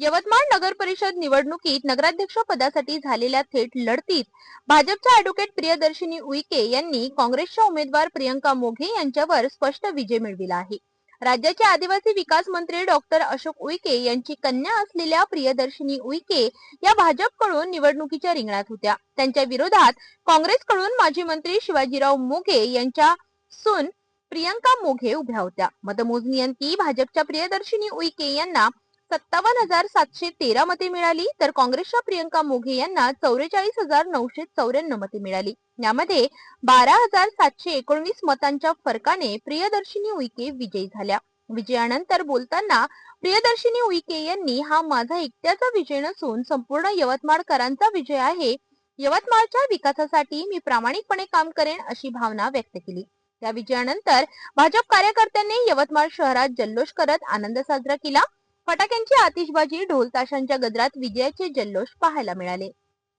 यवतमाळ नगर परिषद निवडणुकीत नगराध्यक्ष पदासाठी झालेल्या थेट लढतीत भाजपच्या अॅडव्होकेट प्रियदर्शिनी उईके यांनी काँग्रेसच्या उमेदवार प्रियंका मोघे यांच्यावर स्पष्ट विजय मिळविला आहे. राज्याचे आदिवासी विकास मंत्री डॉक्टर अशोक उईके यांची कन्या असलेल्या प्रियदर्शिनी उईके या भाजपकडून निवडणुकीच्या रिंगणात होत्या. त्यांच्या विरोधात काँग्रेसकडून माजी मंत्री शिवाजीराव मोघे यांच्या सून प्रियंका मोघे उभ्या होत्या. मतमोजणी अंती भाजपच्या प्रियदर्शिनी उईके यांना सत्तावन्न हजार सातशे तेरा मते मिळाली तर काँग्रेसच्या प्रियंका मोघे यांना चौवेचाळीस हजार नऊशे चौऱ्याण्णव मते मिळाली. यामध्ये बारा हजार सातशे एकोणवीस मतांच्या फरकाने प्रियदर्शिनी उईके विजयी झाल्या. विजयानंतर बोलताना प्रियदर्शिनी उईके यांनी हा माझा एकट्याचा विजय नसून संपूर्ण यवतमाळकरांचा विजय आहे. यवतमाळच्या विकासासाठी मी प्रामाणिकपणे काम करेन अशी भावना व्यक्त केली. त्या विजयानंतर भाजप कार्यकर्त्यांनी यवतमाळ शहरात जल्लोष करत आनंद साजरा केला. फटाक्यांची आतिषबाजी ढोल ताशांच्या गजरात विजयाचे जल्लोष पाहायला मिळाले.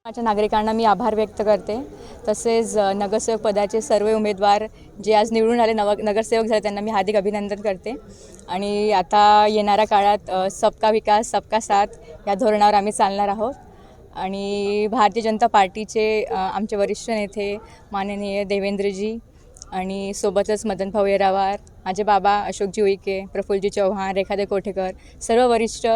माझ्या नागरिकांना मी आभार व्यक्त करते. तसेच नगरसेवक पदाचे सर्व उमेदवार जे आज निवडून आले नव नगरसेवक झाले त्यांना मी हार्दिक अभिनंदन करते. आणि आता येणाऱ्या काळात सबका विकास सबका साथ या धोरणावर आम्ही चालणार आहोत. आणि भारतीय जनता पार्टीचे आमचे वरिष्ठ नेते माननीय देवेंद्रजी आणि सोबतच मदन भाऊ येरावार माझे बाबा अशोकजी उईके प्रफुल्लजी चव्हाण रेखादे कोठेकर सर्व वरिष्ठ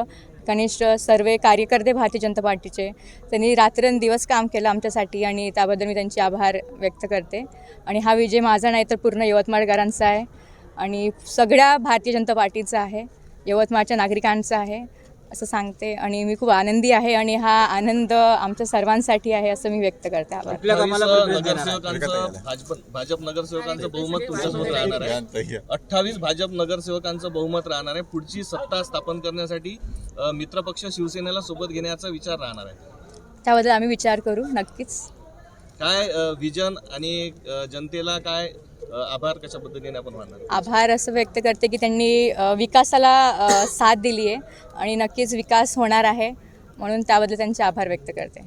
कनिष्ठ सर्व कार्यकर्ते भारतीय जनता पार्टीचे. त्यांनी रात्रंदिवस काम केलं आमच्यासाठी आणि त्याबद्दल मी त्यांचे आभार व्यक्त करते. आणि हा विजय माझा नाही तर पूर्ण यवतमाळकरांचा आहे. आणि सगळ्या भारतीय जनता पार्टीचा आहे. यवतमाळच्या नागरिकांचा आहे. असं सांगते आणि मी खूप आनंदी आहे आणि हा आनंद आमच्या सर्वांसाठी आहे असं मी व्यक्त करते. आभार आपल्या कामाला अठ्ठावीस प्रोत्साहन देणार. नगरसेवकांचं भाजप भाजप नगरसेवकांचं बहुमत तुमच्यासोबत राहणार आहे. अठ्ठावीस भाजप नगरसेवकांचं बहुमत राहणार आहे. पुढची सत्ता स्थापन करण्यासाठी अ, मित्रपक्ष शिवसेनेला सोबत घेण्याचा विचार राहणार आहे. त्याबद्दल आम्ही विचार करू नक्कीच. काय विजन आणि जनतेला काय आभार कशा पद्धतीने आपण मानणार? आभार असं व्यक्त करते की त्यांनी विकासाला साथ दिली आहे आणि नक्कीच विकास होणार आहे म्हणून त्याबद्दल त्यांचे आभार व्यक्त करते.